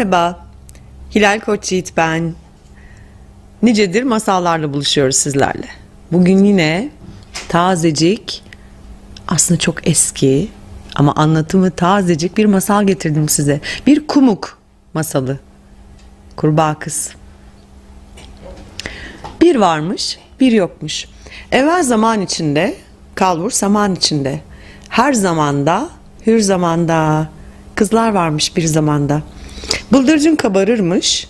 Merhaba, Hilal Koç Yiğit ben. Nicedir masallarla buluşuyoruz sizlerle. Bugün yine tazecik, aslında çok eski ama anlatımı tazecik bir masal getirdim size. Bir kumuk masalı. Kurbağa kız. Bir varmış, bir yokmuş. Evvel zaman içinde, kalbur zaman içinde. Her zamanda, hür zamanda. Kızlar varmış bir zamanda. Bıldırcın kabarırmış,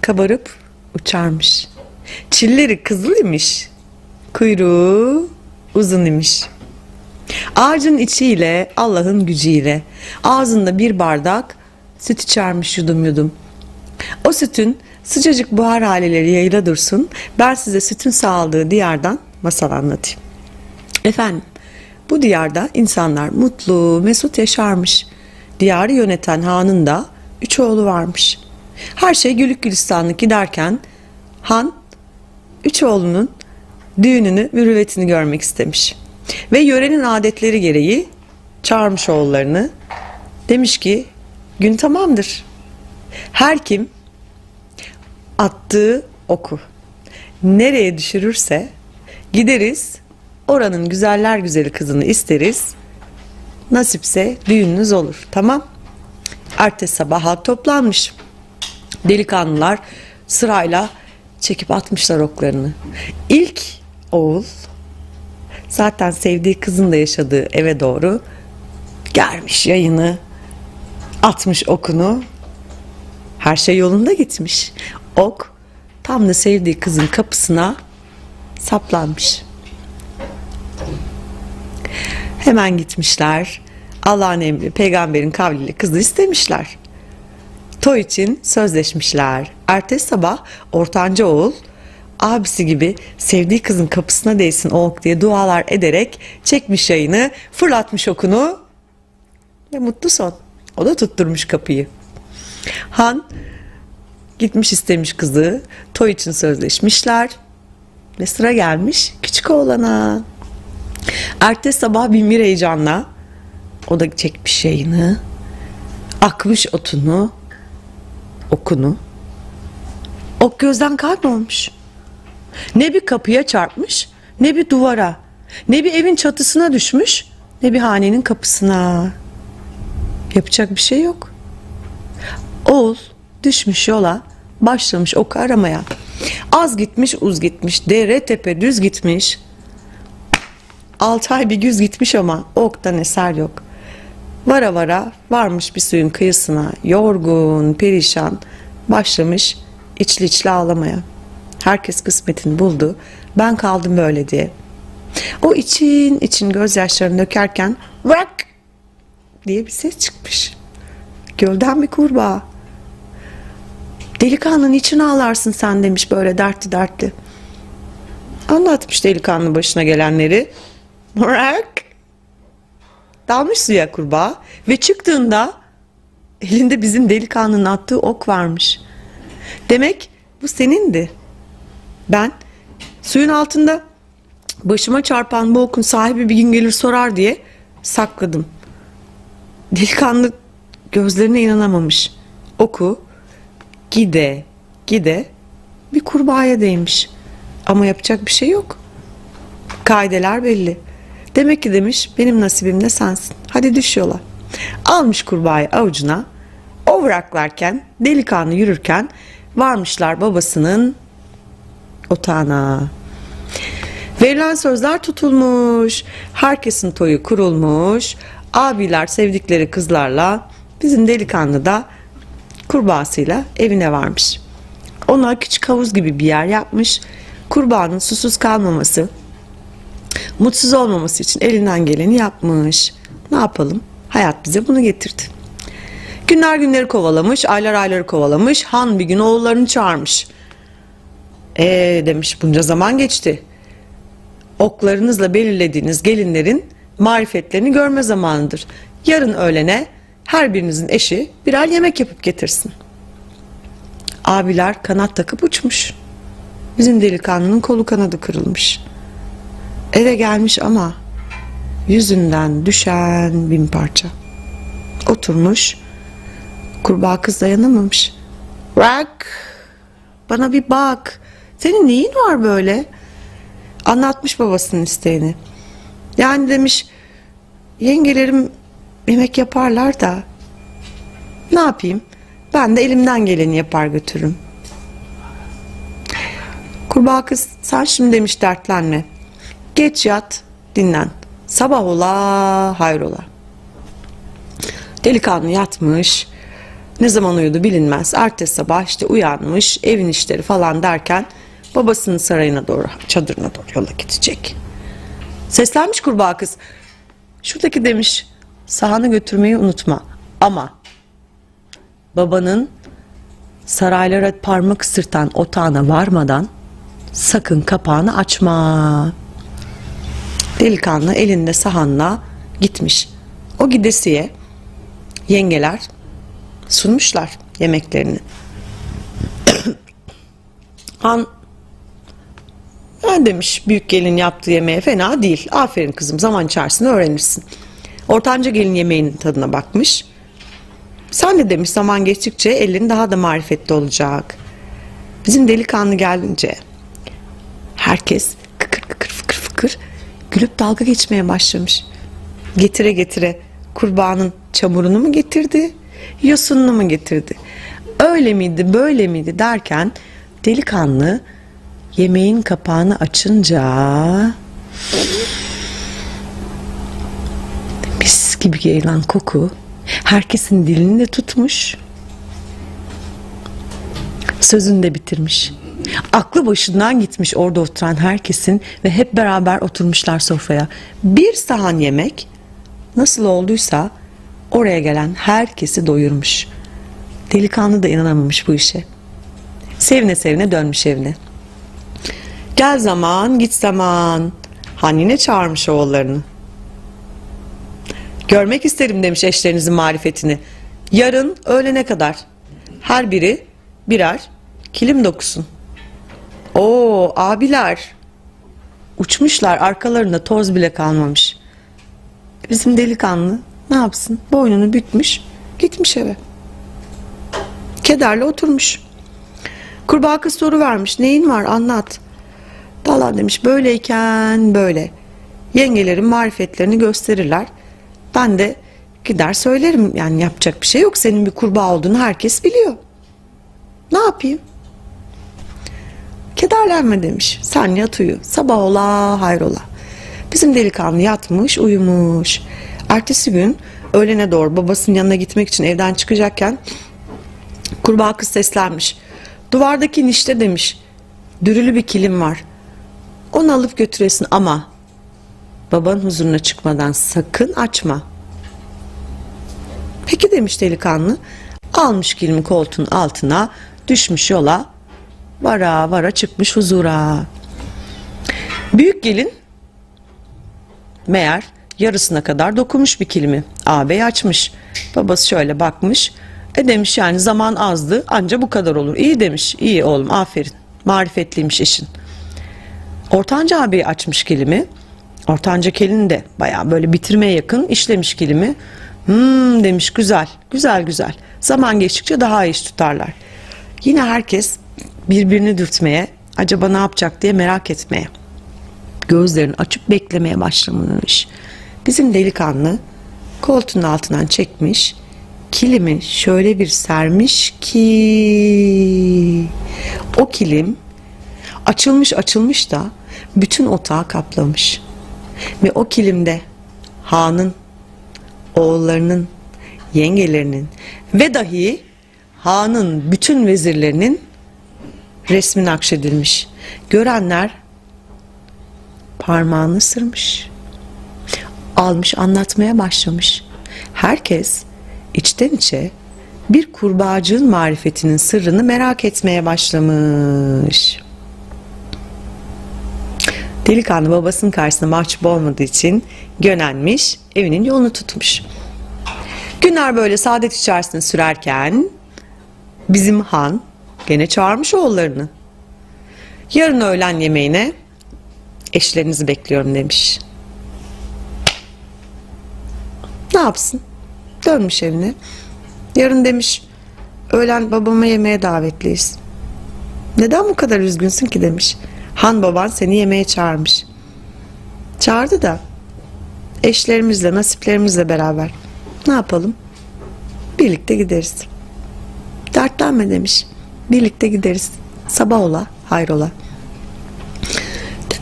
kabarıp uçarmış. Çilleri kızıl imiş, kuyruğu uzun imiş. Ağacın içiyle, Allah'ın gücüyle ağzında bir bardak süt içermiş yudum yudum. O sütün sıcacık buhar haleleri yayıla dursun. Ben size sütün sağladığı diyardan masal anlatayım. Efendim, bu diyarda insanlar mutlu, mesut yaşarmış. Diyarı yöneten hanın da üç oğlu varmış. Her şey gülük gülistanlık giderken han üç oğlunun düğününü, mürüvvetini görmek istemiş. Ve yörenin adetleri gereği çağırmış oğullarını. Demiş ki gün tamamdır. Her kim attığı oku nereye düşürürse gideriz oranın güzeller güzeli kızını isteriz. Nasipse düğününüz olur. Tamam. Ertesi sabah halk toplanmış. Delikanlılar sırayla çekip atmışlar oklarını. İlk oğul zaten sevdiği kızın da yaşadığı eve doğru germiş yayını atmış okunu her şey yolunda gitmiş. Ok tam da sevdiği kızın kapısına saplanmış. Hemen gitmişler. Allah'ın emri, peygamberin kavliyle kızı istemişler. Toy için sözleşmişler. Ertesi sabah ortanca oğul abisi gibi sevdiği kızın kapısına değsin o ok diye dualar ederek çekmiş yayını, fırlatmış okunu ve mutlu son. O da tutturmuş kapıyı. Han gitmiş istemiş kızı. Toy için sözleşmişler. Ve sıra gelmiş küçük oğlana. Ertesi sabah bin bir heyecanla o da çekmiş yayını. Akmış otunu. Okunu. Ok gözden kaybolmuş. Ne bir kapıya çarpmış, ne bir duvara, ne bir evin çatısına düşmüş, ne bir hanenin kapısına. Yapacak bir şey yok. Oğul düşmüş yola, başlamış oku aramaya. Az gitmiş, uz gitmiş, dere tepe düz gitmiş. Altı ay bir güz gitmiş ama oktan eser yok. Vara vara varmış bir suyun kıyısına, yorgun, perişan, başlamış içli içli ağlamaya. Herkes kısmetini buldu, ben kaldım böyle diye. O için için gözyaşlarını dökerken vrak diye bir ses çıkmış. Gölden bir kurbağa. Delikanlı niçin ağlarsın sen demiş böyle dertli dertli. Anlatmış delikanlı başına gelenleri. Bırak. Dalmış suya kurbağa ve çıktığında elinde bizim delikanlının attığı ok varmış. Demek bu senindi. Ben suyun altında başıma çarpan bu okun sahibi bir gün gelir sorar diye sakladım. Delikanlı gözlerine inanamamış. Oku gide gide bir kurbağaya değmiş. Ama yapacak bir şey yok. Kaideler belli. Demek ki demiş benim nasibim de sensin. Hadi düş yola. Almış kurbağayı avucuna. O bıraklarken delikanlı yürürken varmışlar babasının otağına. Verilen sözler tutulmuş. Herkesin toyu kurulmuş. Abiler sevdikleri kızlarla bizim delikanlı da kurbağasıyla evine varmış. Ona küçük havuz gibi bir yer yapmış. Kurbağanın susuz kalmaması, mutsuz olmaması için elinden geleni yapmış. Ne yapalım? Hayat bize bunu getirdi. Günler günleri kovalamış, aylar ayları kovalamış. Han bir gün oğullarını çağırmış. Ee demiş bunca zaman geçti. Oklarınızla belirlediğiniz gelinlerin marifetlerini görme zamanıdır. Yarın öğlene her birinizin eşi birer yemek yapıp getirsin. Abiler kanat takıp uçmuş. Bizim delikanlının kolu kanadı kırılmış. Eve gelmiş ama yüzünden düşen bin parça. Oturmuş Kurbağa kız dayanamamış. Bırak. Bana bir bak. Senin neyin var böyle? Anlatmış babasının isteğini. Yani demiş yengelerim yemek yaparlar da ne yapayım? Ben de elimden geleni yapar götürürüm. Kurbağa kız sen şimdi demiş dertlenme. Geç yat dinlen. Sabah ola hayrola. Delikanlı yatmış. Ne zaman uyudu bilinmez. Ertesi sabah işte uyanmış. Evin işleri falan derken babasının sarayına doğru, çadırına doğru yola gidecek. Seslenmiş kurbağa kız. Şuradaki demiş sahanı götürmeyi unutma. Ama babanın saraylara parmak ısırtan otağına varmadan sakın kapağını açma. Delikanlı elinde sahanla gitmiş. O gidesiye yengeler sunmuşlar yemeklerini. Han ben demiş büyük gelin yaptığı yemeğe fena değil. Aferin kızım zaman içerisinde öğrenirsin. Ortanca gelin yemeğinin tadına bakmış. Sen de demiş zaman geçtikçe elin daha da marifetli olacak. Bizim delikanlı gelince herkes kıkır gülüp dalga geçmeye başlamış. Getire getire kurbağanın çamurunu mu getirdi, yosununu mu getirdi? Öyle miydi, böyle miydi derken delikanlı yemeğin kapağını açınca mis gibi gelen koku herkesin dilini de tutmuş. Sözünü de bitirmiş. Aklı başından gitmiş orada oturan herkesin ve hep beraber oturmuşlar sofraya. Bir sahan yemek nasıl olduysa oraya gelen herkesi doyurmuş. Delikanlı da inanamamış bu işe. Sevine sevine dönmüş evine. Gel zaman git zaman. Han yine çağırmış oğullarını. Görmek isterim demiş eşlerinizin marifetini. Yarın öğlene kadar her biri birer kilim dokusun. Oo abiler uçmuşlar arkalarında toz bile kalmamış. Bizim delikanlı ne yapsın? Boynunu bükmüş, gitmiş eve. Kederle oturmuş. Kurbağa kız soru vermiş. Neyin var anlat. Valla demiş böyleyken böyle. Yengelerin marifetlerini gösterirler. Ben de gider söylerim. Yani yapacak bir şey yok. Senin bir kurbağa olduğunu herkes biliyor. Ne yapayım? Kederlenme demiş. Sen yat uyu. Sabah ola hayrola. Bizim delikanlı yatmış uyumuş. Ertesi gün öğlene doğru babasının yanına gitmek için evden çıkacakken kurbağa kız seslenmiş. Duvardaki nişte demiş. Dürülü bir kilim var. Onu alıp götüresin ama babanın huzuruna çıkmadan sakın açma. Peki demiş delikanlı. Almış kilimi koltuğun altına düşmüş yola vara vara çıkmış huzura. Büyük gelin meğer yarısına kadar dokunmuş bir kilimi. Ağabey açmış. Babası şöyle bakmış. E demiş yani zaman azdı anca bu kadar olur. İyi demiş. İyi oğlum aferin. Marifetliymiş işin. Ortanca abi açmış kilimi. Ortanca kelin de baya böyle bitirmeye yakın işlemiş kilimi. Hmm demiş güzel, güzel güzel. Zaman geçtikçe daha iş tutarlar. Yine herkes birbirini dürtmeye, acaba ne yapacak diye merak etmeye. Gözlerini açıp beklemeye başlamış. Bizim delikanlı koltuğun altından çekmiş, kilimi şöyle bir sermiş ki o kilim açılmış açılmış da bütün otağı kaplamış. Ve o kilimde hanın, oğullarının, yengelerinin ve dahi hanın bütün vezirlerinin resmi nakşedilmiş. Görenler parmağını ısırmış. Almış anlatmaya başlamış. Herkes içten içe bir kurbağacığın marifetinin sırrını merak etmeye başlamış. Delikanlı babasının karşısında mahcup olmadığı için gönenmiş, evinin yolunu tutmuş. Günler böyle saadet içerisinde sürerken bizim han gene çağırmış oğullarını. Yarın öğlen yemeğine eşlerinizi bekliyorum demiş. Ne yapsın? Dönmüş evine. Yarın demiş Öğlen babama yemeğe davetliyiz. Neden bu kadar üzgünsün ki demiş. Han baban seni yemeğe çağırmış. Çağırdı da eşlerimizle, nasiplerimizle beraber. Ne yapalım? Birlikte gideriz. Dertlenme demiş. Birlikte gideriz. Sabah ola, hayrola.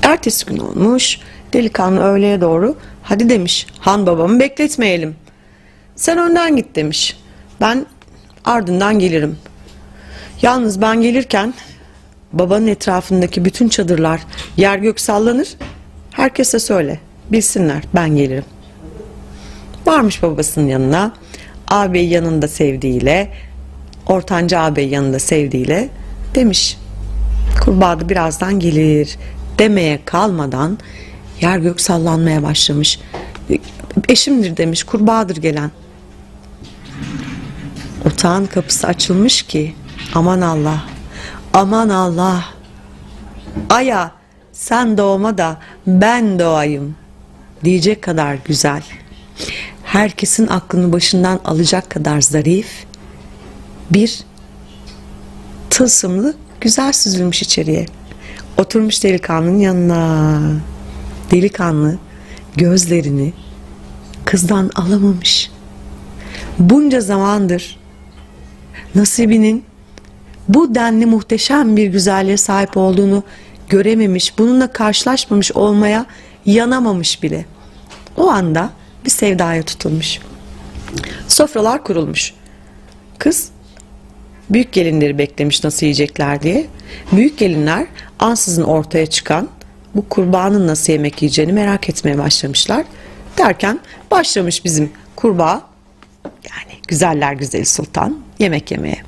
Ertesi gün olmuş. Delikanlı öğleye doğru hadi demiş. Han babamı bekletmeyelim. Sen önden git demiş. Ben ardından gelirim. Yalnız ben gelirken babanın etrafındaki bütün çadırlar yer gök sallanır. Herkese söyle. Bilsinler ben gelirim. Varmış babasının yanına. Ağabey yanında sevdiğiyle, ortanca ağabey yanında sevdiğiyle demiş. Kurbağa da birazdan gelir demeye kalmadan yer gök sallanmaya başlamış. Eşimdir demiş, kurbağadır gelen. Otağın kapısı açılmış ki aman Allah, aman Allah. Aya sen doğma da ben doğayım diyecek kadar güzel. Herkesin aklını başından alacak kadar zarif bir tılsımlı güzel süzülmüş içeriye. Oturmuş delikanlının yanına. Delikanlı gözlerini kızdan alamamış. Bunca zamandır nasibinin bu denli muhteşem bir güzelliğe sahip olduğunu görememiş, bununla karşılaşmamış olmaya yanamamış bile. O anda bir sevdaya tutulmuş. Sofralar kurulmuş. Kız büyük gelinleri beklemiş nasıl yiyecekler diye. Büyük gelinler ansızın ortaya çıkan bu kurbanın nasıl yemek yiyeceğini merak etmeye başlamışlar. Derken başlamış bizim kurbağa yani güzeller güzeli sultan yemek yemeye.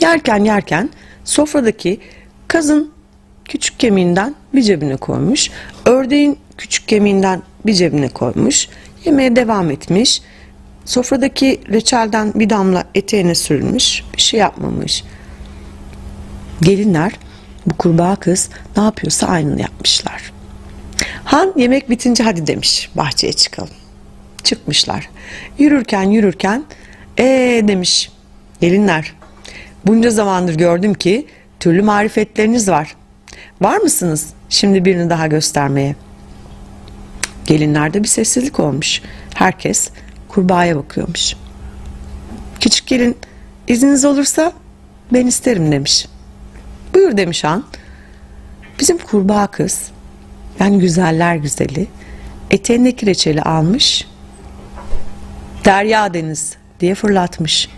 Yerken yerken sofradaki kazın küçük kemiğinden bir cebine koymuş. Ördeğin küçük kemiğinden bir cebine koymuş. Yemeğe devam etmiş. Sofradaki reçelden bir damla eteğine sürülmüş. Bir şey yapmamış. Gelinler bu kurbağa kız ne yapıyorsa aynını yapmışlar. Han yemek bitince hadi demiş bahçeye çıkalım. Çıkmışlar. Yürürken yürürken ee demiş gelinler bunca zamandır gördüm ki türlü marifetleriniz var. Var mısınız şimdi birini daha göstermeye? Gelinlerde bir sessizlik olmuş. Herkes kurbağaya bakıyormuş. Küçük gelin izniniz olursa ben isterim demiş. Buyur demiş han. Bizim kurbağa kız yani güzeller güzeli eteğindeki reçeli almış derya deniz diye fırlatmış.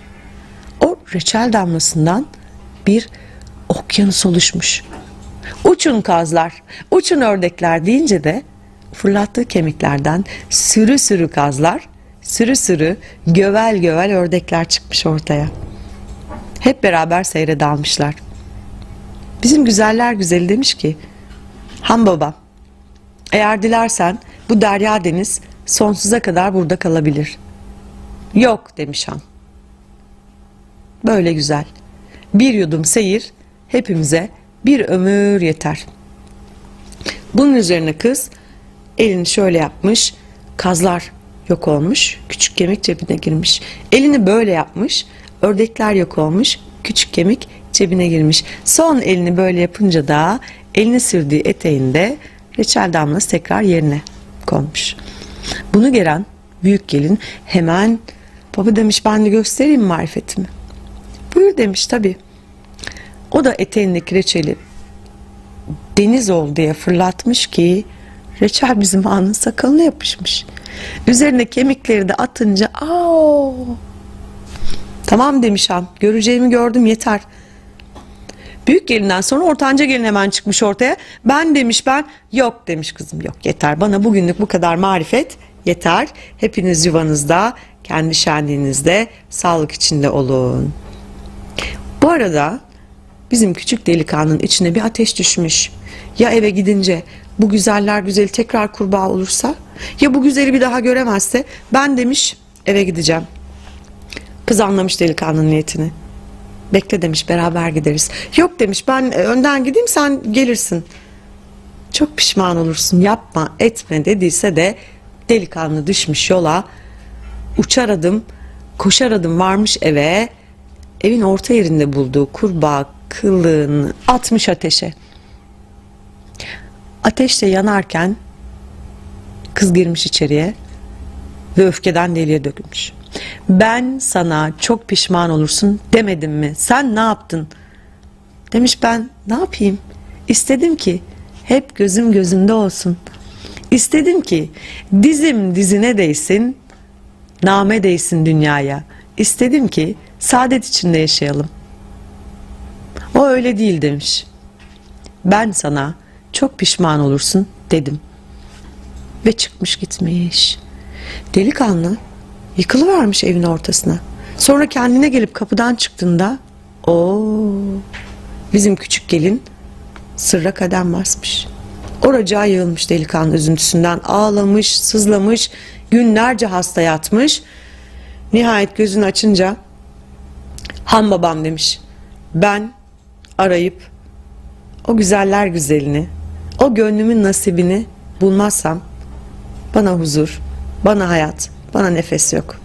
O reçel damlasından bir okyanus oluşmuş. Uçun kazlar, uçun ördekler deyince de fırlattığı kemiklerden sürü sürü kazlar, sürü sürü gövel gövel ördekler çıkmış ortaya. Hep beraber seyre dalmışlar. Bizim güzeller güzeli demiş ki, Han baba, eğer dilersen bu derya deniz sonsuza kadar burada kalabilir. Yok demiş Han. Böyle güzel. Bir yudum seyir hepimize bir ömür yeter. Bunun üzerine kız elini şöyle yapmış. Kazlar yok olmuş. Küçük kemik cebine girmiş. Elini böyle yapmış. Ördekler yok olmuş. Küçük kemik cebine girmiş. Son elini böyle yapınca da elini sürdüğü eteğinde reçel damlası tekrar yerine konmuş. Bunu gören büyük gelin hemen baba demiş ben de göstereyim marifetimi. Buyur demiş tabii. O da eteğindeki reçeli deniz ol diye fırlatmış ki reçel bizim ağanın sakalına yapışmış. Üzerine kemikleri de atınca aa Tamam demiş han. Göreceğimi gördüm yeter. Büyük gelinden sonra ortanca gelin hemen çıkmış ortaya. Ben demiş ben yok demiş kızım yok yeter. Bana bugünlük bu kadar marifet yeter. Hepiniz yuvanızda kendi şenliğinizde sağlık içinde olun. Bu arada bizim küçük delikanlının içine bir ateş düşmüş. Ya eve gidince bu güzeller güzeli tekrar kurbağa olursa ya bu güzeli bir daha göremezse ben demiş eve gideceğim. Kız anlamış delikanlının niyetini. Bekle demiş beraber gideriz. Yok demiş ben e, önden gideyim sen gelirsin. Çok pişman olursun yapma etme dediyse de delikanlı düşmüş yola. Uçar adım koşar adım varmış eve evin orta yerinde bulduğu kurbağa kılığını atmış ateşe. Ateş de yanarken kız girmiş içeriye ve öfkeden deliye dökülmüş. Ben sana çok pişman olursun demedim mi? Sen ne yaptın? Demiş ben ne yapayım? İstedim ki hep gözüm gözünde olsun. İstedim ki dizim dizine değsin, name değsin dünyaya. İstedim ki saadet içinde yaşayalım. O öyle değil demiş. Ben sana çok pişman olursun dedim. Ve çıkmış gitmiş. Delikanlı yıkılıvermiş evin ortasına. Sonra kendine gelip kapıdan çıktığında o bizim küçük gelin sırra kadem basmış. Oracağa yığılmış delikanlı üzüntüsünden ağlamış, sızlamış, günlerce hasta yatmış. Nihayet gözünü açınca Han babam demiş. Ben arayıp o güzeller güzelini, o gönlümün nasibini bulmazsam bana huzur, bana hayat, bana nefes yok.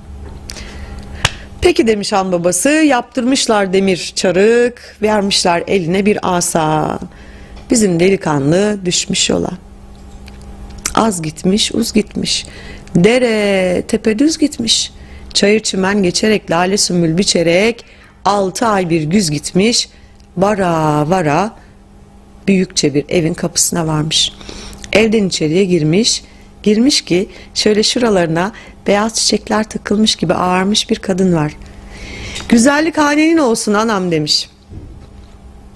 Peki demiş han babası, yaptırmışlar demir çarık, vermişler eline bir asa. Bizim delikanlı düşmüş yola. Az gitmiş, uz gitmiş. Dere, tepe düz gitmiş. Çayır çimen geçerek, lale sümbül biçerek, altı ay bir güz gitmiş. Vara vara büyükçe bir evin kapısına varmış. Evden içeriye girmiş. Girmiş ki şöyle şuralarına beyaz çiçekler takılmış gibi ağarmış bir kadın var. Güzellik hanenin olsun anam demiş.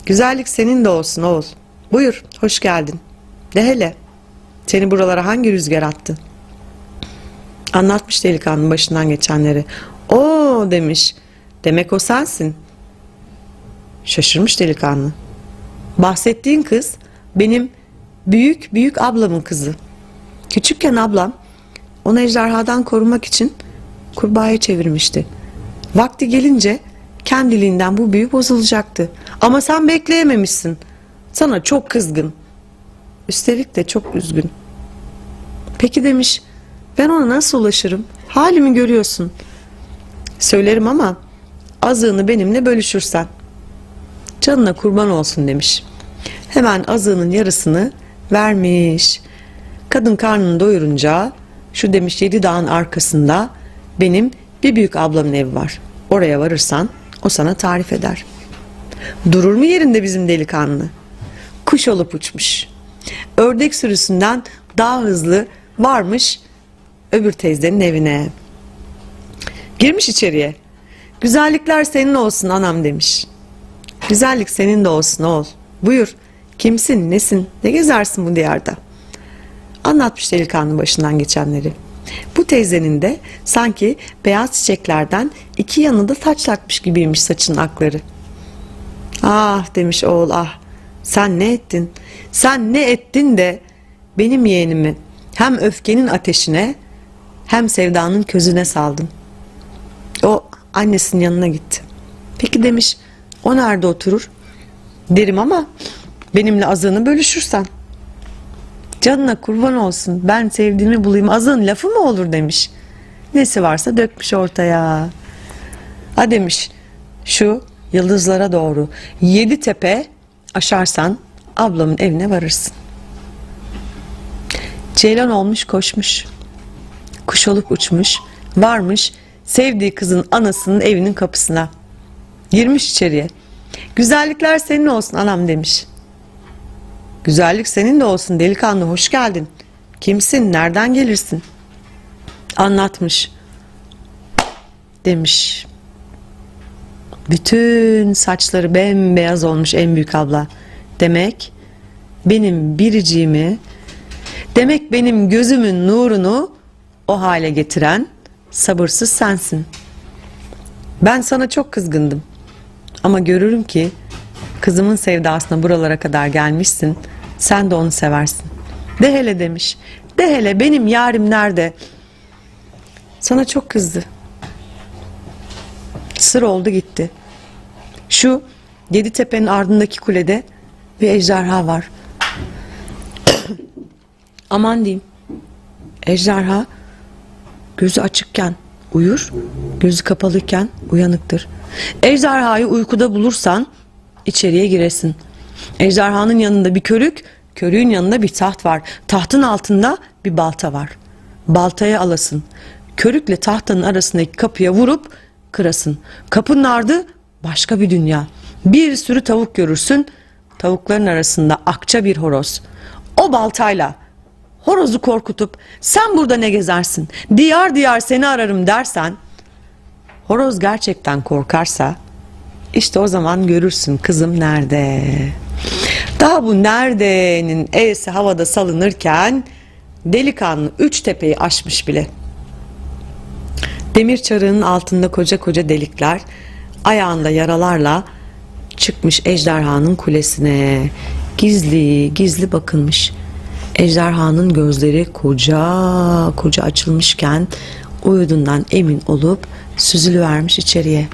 Güzellik senin de olsun oğul. Buyur, hoş geldin. De hele, seni buralara hangi rüzgar attı? Anlatmış delikanlı başından geçenleri. O demiş, demek o sensin. Şaşırmış delikanlı. Bahsettiğin kız benim büyük büyük ablamın kızı. Küçükken ablam onu ejderhadan korumak için kurbağaya çevirmişti. Vakti gelince kendiliğinden bu büyü bozulacaktı. Ama sen bekleyememişsin. Sana çok kızgın. Üstelik de çok üzgün. Peki demiş, ben ona nasıl ulaşırım? Halimi görüyorsun. Söylerim ama azığını benimle bölüşürsen. Canına kurban olsun demiş. Hemen azığının yarısını vermiş. Kadın karnını doyurunca şu demiş yedi dağın arkasında benim bir büyük ablamın evi var. Oraya varırsan o sana tarif eder. Durur mu yerinde bizim delikanlı? Kuş olup uçmuş. Ördek sürüsünden daha hızlı varmış öbür teyzenin evine. Girmiş içeriye. Güzellikler senin olsun anam demiş. Güzellik senin de olsun oğul. Buyur. Kimsin, nesin, ne gezersin bu diyarda? Anlatmış delikanlı başından geçenleri. Bu teyzenin de sanki beyaz çiçeklerden iki yanında taç takmış gibiymiş saçın akları. Ah demiş oğul ah sen ne ettin? Sen ne ettin de benim yeğenimi hem öfkenin ateşine hem sevdanın közüne saldın. O annesinin yanına gitti. Peki demiş o nerede oturur? Derim ama benimle azığını bölüşürsen. Canına kurban olsun ben sevdiğimi bulayım azığın lafı mı olur demiş. Nesi varsa dökmüş ortaya. Ha demiş şu yıldızlara doğru yedi tepe aşarsan ablamın evine varırsın. Ceylan olmuş koşmuş. Kuş olup uçmuş. Varmış sevdiği kızın anasının evinin kapısına. Girmiş içeriye. Güzellikler senin olsun anam demiş. Güzellik senin de olsun delikanlı hoş geldin. Kimsin nereden gelirsin? Anlatmış. Demiş. Bütün saçları bembeyaz olmuş en büyük abla. Demek benim biriciğimi, demek benim gözümün nurunu o hale getiren sabırsız sensin. Ben sana çok kızgındım. Ama görürüm ki kızımın sevdasına buralara kadar gelmişsin. Sen de onu seversin. De hele demiş. De hele benim yarim nerede? Sana çok kızdı. Sır oldu gitti. Şu yedi tepenin ardındaki kulede bir ejderha var. Aman diyeyim. Ejderha gözü açıkken uyur, gözü kapalıyken uyanıktır. Ejderhayı uykuda bulursan içeriye giresin. Ejderhanın yanında bir körük, körüğün yanında bir taht var. Tahtın altında bir balta var. Baltayı alasın. Körükle tahtanın arasındaki kapıya vurup kırasın. Kapının ardı başka bir dünya. Bir sürü tavuk görürsün. Tavukların arasında akça bir horoz. O baltayla horozu korkutup sen burada ne gezersin? Diyar diyar seni ararım dersen horoz gerçekten korkarsa işte o zaman görürsün kızım nerede? Daha bu neredenin E'si havada salınırken delikanlı üç tepeyi aşmış bile. Demir çarığının altında koca koca delikler, ayağında yaralarla çıkmış ejderhanın kulesine. Gizli gizli bakınmış. Ejderhanın gözleri koca koca açılmışken uyudundan emin olup süzülüvermiş içeriye.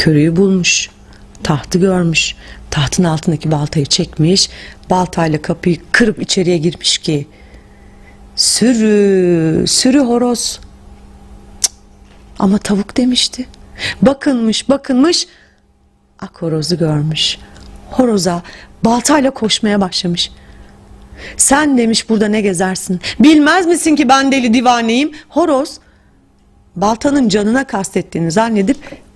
Körüyü bulmuş. Tahtı görmüş. Tahtın altındaki baltayı çekmiş. Baltayla kapıyı kırıp içeriye girmiş ki. Sürü, sürü horoz. Cık, Ama tavuk demişti. Bakınmış, bakınmış. Ak horozu görmüş. Horoza baltayla koşmaya başlamış. Sen demiş burada ne gezersin? Bilmez misin ki ben deli divaneyim? Horoz baltanın canına kastettiğini zannedip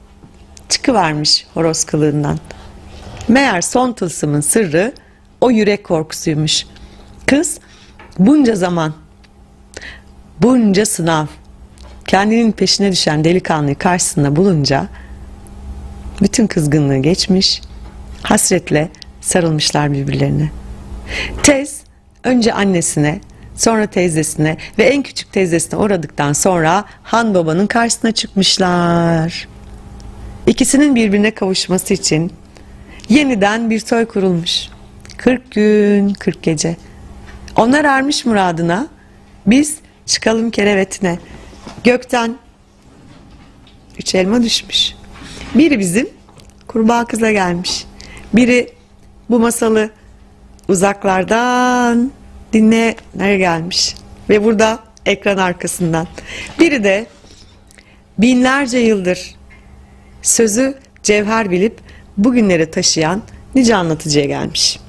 çıkıvermiş horoz kılığından. Meğer son tılsımın sırrı o yürek korkusuymuş. Kız bunca zaman, bunca sınav, kendinin peşine düşen delikanlıyı karşısında bulunca bütün kızgınlığı geçmiş, hasretle sarılmışlar birbirlerine. Tez önce annesine, sonra teyzesine ve en küçük teyzesine uğradıktan sonra Han babanın karşısına çıkmışlar. İkisinin birbirine kavuşması için yeniden bir toy kurulmuş. 40 gün 40 gece. Onlar ermiş muradına. Biz çıkalım kerevetine. Gökten üç elma düşmüş. Biri bizim kurbağa kıza gelmiş. Biri bu masalı uzaklardan dinlemeye gelmiş. Ve burada ekran arkasından. Biri de binlerce yıldır sözü cevher bilip bugünlere taşıyan nice anlatıcıya gelmiş.